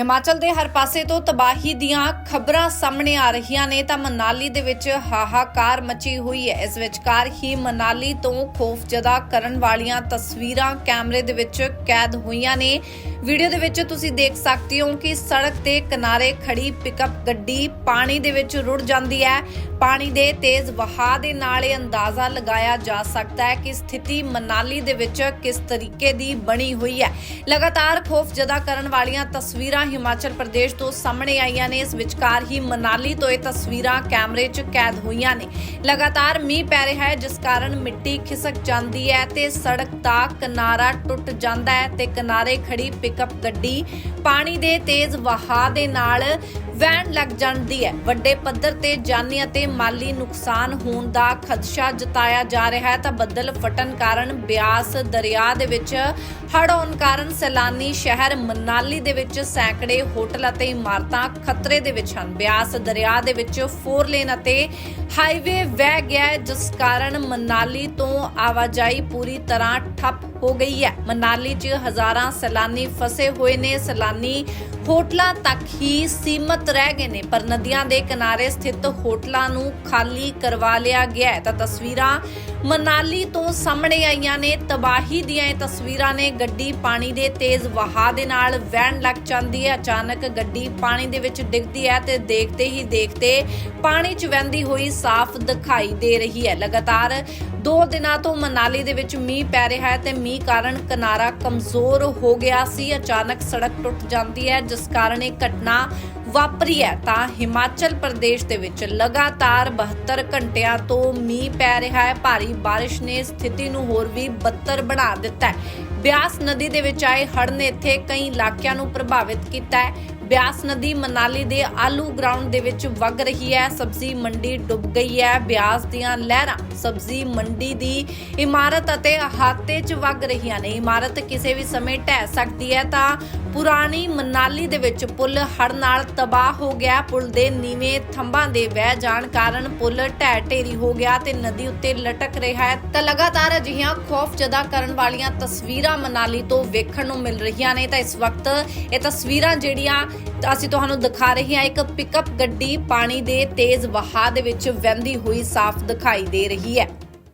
ਹਿਮਾਚਲ ਦੇ ਹਰ ਪਾਸੇ ਤੋਂ ਤਬਾਹੀ ਦੀਆਂ ਖਬਰਾਂ ਸਾਹਮਣੇ ਆ ਰਹੀਆਂ ਨੇ ਤਾਂ ਮਨਾਲੀ ਦੇ ਵਿੱਚ ਹਾਹਾਕਾਰ ਮਚੀ ਹੋਈ ਹੈ। ਇਸ ਵਿਚਕਾਰ ਹੀ ਮਨਾਲੀ ਤੋਂ ਖੌਫਜਦਾ ਕਰਨ ਵਾਲੀਆਂ ਤਸਵੀਰਾਂ ਕੈਮਰੇ ਦੇ ਵਿੱਚ ਕੈਦ ਹੋਈਆਂ ਨੇ। ਵੀਡੀਓ ਦੇ ਵਿੱਚ ਤੁਸੀਂ ਦੇਖ ਸਕਦੇ ਹੋ ਕਿ ਸੜਕ ਤੇ ਕਿਨਾਰੇ ਖੜੀ ਪਿਕਅਪ ਗੱਡੀ ਪਾਣੀ ਦੇ ਵਿੱਚ ਰੁੜ ਜਾਂਦੀ ਹੈ। ਪਾਣੀ ਦੇ ਤੇਜ਼ ਵਹਾਅ ਦੇ ਨਾਲ ਇਹ ਅੰਦਾਜ਼ਾ ਲਗਾਇਆ ਜਾ ਸਕਦਾ ਹੈ ਕਿ ਸਥਿਤੀ ਮਨਾਲੀ ਦੇ ਵਿੱਚ ਕਿਸ ਤਰੀਕੇ ਦੀ ਬਣੀ ਹੋਈ ਹੈ। ਲਗਾਤਾਰ ਖੌਫਜਦਾ ਕਰਨ ਵਾਲੀਆਂ ਤਸਵੀਰਾਂ ਹਿਮਾਚਲ ਪ੍ਰਦੇਸ਼ ਤੋਂ ਸਾਹਮਣੇ ਆਈਆਂ ਨੇ। ਇਸ ਵਿਚਕਾਰ ਹੀ ਮਨਾਲੀ ਤੋਂ ਇਹ ਤਸਵੀਰਾਂ ਕੈਮਰੇ 'ਚ ਕੈਦ ਹੋਈਆਂ ਨੇ। ਲਗਾਤਾਰ ਮੀਂਹ ਪੈ ਰਿਹਾ ਹੈ, ਜਿਸ ਕਾਰਨ ਮਿੱਟੀ ਖਿਸਕ ਜਾਂਦੀ ਹੈ ਤੇ ਸੜਕ ਦਾ ਕਿਨਾਰਾ ਟੁੱਟ ਜਾਂਦਾ ਹੈ ਤੇ ਕਿਨਾਰੇ ਖੜੀ ਪਿਕਅਪ ਗੱਡੀ ਪਾਣੀ ਦੇ ਤੇਜ਼ ਵਹਾਅ ਦੇ ਨਾਲ ਵਹਿਣ ਲੱਗ ਜਾਂਦੀ ਹੈ। ਵੱਡੇ ਪੱਧਰ ਤੇ ਜਾਨੀ ਅਤੇ ਮਾਲੀ ਨੁਕਸਾਨ ਹੋਣ ਦਾ ਖਦਸ਼ਾ ਜਤਾਇਆ ਜਾ ਰਿਹਾ ਹੈ ਤਾਂ ਬੱਦਲ ਫਟਣ ਕਾਰਨ ਬਿਆਸ ਦਰਿਆ ਦੇ ਵਿੱਚ ਹੜ੍ਹ ਹੋਣ ਕਾਰਨ ਸੈਲਾਨੀ ਸ਼ਹਿਰ ਮਨਾਲੀ ਦੇ ਵਿੱਚ ਸੈਂਕ ਸੈਂਕੜੇ ਹੋਟਲ ਅਤੇ ਇਮਾਰਤਾਂ ਖਤਰੇ ਦੇ ਵਿੱਚ ਹਨ। ਬਿਆਸ ਦਰਿਆ ਦੇ ਵਿੱਚ ਫੋਰ ਲੇਨ ਅਤੇ ਹਾਈਵੇ ਵਹਿ ਗਿਆ ਜਿਸ ਕਾਰਨ ਮਨਾਲੀ ਤੋਂ ਆਵਾਜਾਈ ਪੂਰੀ ਤਰ੍ਹਾਂ ਠੱਪ ਹੋ ਗਈ ਹੈ। ਮਨਾਲੀ 'ਚ ਹਜ਼ਾਰਾਂ ਸੈਲਾਨੀ ਫਸੇ ਹੋਏ ਨੇ। ਸੈਲਾਨੀ ਹੋਟਲਾਂ ਤੱਕ ਹੀ ਸੀਮਤ ਰਹਿ ਗਏ ਨੇ, ਪਰ ਨਦੀਆਂ ਦੇ ਕਿਨਾਰੇ ਸਥਿਤ ਹੋਟਲਾਂ ਨੂੰ ਖਾਲੀ ਕਰਵਾ ਲਿਆ ਗਿਆ ਹੈ। ਤਾਂ ਤਸਵੀਰਾਂ ਮਨਾਲੀ ਤੋਂ ਸਾਹਮਣੇ ਆਈਆਂ ਨੇ। ਤਬਾਹੀ ਦੀਆਂ ਇਹ ਤਸਵੀਰਾਂ ਨੇ ਗੱਡੀ ਪਾਣੀ ਦੇ ਤੇਜ਼ ਵਹਾਅ ਦੇ ਨਾਲ ਵਹਿਣ ਲੱਗ ਜਾਂਦੀ ਹੈ। ਅਚਾਨਕ ਗੱਡੀ ਪਾਣੀ ਦੇ ਵਿੱਚ ਡਿੱਗਦੀ ਹੈ ਤੇ ਦੇਖਦੇ ਹੀ ਦੇਖਦੇ ਪਾਣੀ 'ਚ ਵਹਿੰਦੀ ਹੋਈ ਸਾਫ਼ ਦਿਖਾਈ ਦੇ ਰਹੀ ਹੈ। ਲਗਾਤਾਰ ਦੋ ਦਿਨਾਂ ਤੋਂ ਮਨਾਲੀ ਦੇ ਵਿੱਚ ਮੀਂਹ ਪੈ ਰਿਹਾ ਹੈ ਤੇ ਮੀਂਹ ਕਾਰਨ ਕਿਨਾਰਾ ਕਮਜ਼ੋਰ ਹੋ ਗਿਆ ਸੀ। ਅਚਾਨਕ ਸੜਕ ਟੁੱਟ ਜਾਂਦੀ ਹੈ, ਜਿਸ ਕਾਰਨ ਇਹ ਘਟਨਾ ਵਾਪਰੀ ਹੈ। ਤਾਂ ਹਿਮਾਚਲ ਪ੍ਰਦੇਸ਼ ਦੇ ਵਿੱਚ ਲਗਾਤਾਰ 72 ਘੰਟਿਆਂ ਤੋਂ ਮੀਂਹ ਪੈ ਰਿਹਾ ਹੈ। ਭਾਰੀ ਬਾਰਿਸ਼ ਨੇ ਸਥਿਤੀ ਨੂੰ ਹੋਰ ਵੀ ਬੱਤਰ ਬਣਾ ਦਿੱਤਾ ਹੈ। ਬਿਆਸ ਨਦੀ ਦੇ ਵਿੱਚ ਆਏ ਹੜ੍ਹ ਨੇ ਇੱਥੇ ਕਈ ਇਲਾਕਿਆਂ ਨੂੰ ਪ੍ਰਭਾਵਿਤ ਕੀਤਾ ਹੈ। ਬਿਆਸ ਨਦੀ ਮਨਾਲੀ ਦੇ ਆਲੂ ਗਰਾਊਂਡ ਦੇ ਵਿੱਚ ਵਗ ਰਹੀ ਹੈ। ਸਬਜ਼ੀ ਮੰਡੀ ਡੁੱਬ ਗਈ ਹੈ। ਬਿਆਸ ਦੀਆਂ ਲਹਿਰਾਂ ਸਬਜ਼ੀ ਮੰਡੀ ਦੀ ਇਮਾਰਤ ਅਤੇ ਹਾਤੇ 'ਚ ਵਗ ਰਹੀਆਂ ਨੇ। ਇਮਾਰਤ ਕਿਸੇ ਵੀ ਸਮੇਂ ਢਹਿ ਸਕਦੀ ਹੈ ਤਾਂ ਪੁਰਾਣੀ ਮਨਾਲੀ ਦੇ ਵਿੱਚ ਪੁਲ ਹੜ ਨਾਲ ਤਬਾਹ ਹੋ ਗਿਆ। ਪੁਲ ਦੇ ਨੀਵੇਂ ਥੰਬਾਂ ਦੇ ਵਹਿ ਜਾਣ ਕਾਰਨ ਪੁਲ ਢਹਿ ਢੇਰੀ ਹੋ ਗਿਆ ਤੇ ਨਦੀ ਉੱਤੇ ਲਟਕ ਰਿਹਾ ਹੈ। ਤਾਂ ਲਗਾਤਾਰ ਅਜਿਹੀਆਂ ਖੌਫਜਦਾ ਕਰਨ ਵਾਲੀਆਂ ਤਸਵੀਰਾਂ ਮਨਾਲੀ ਤੋਂ ਵੇਖਣ ਨੂੰ ਮਿਲ ਰਹੀਆਂ ਨੇ। ਤਾਂ ਇਸ ਵਕਤ ਇਹ ਤਸਵੀਰਾਂ ਜਿਹੜੀਆਂ ਅਸੀਂ ਤੁਹਾਨੂੰ ਦਿਖਾ ਰਹੇ ਹਾਂ, ਇੱਕ ਪਿਕਅਪ ਗੱਡੀ ਪਾਣੀ ਦੇ ਤੇਜ਼ ਵਹਾਅ ਦੇ ਵਿੱਚ ਵਹਿੰਦੀ ਹੋਈ ਸਾਫ਼ ਦਿਖਾਈ ਦੇ ਰਹੀ ਹੈ।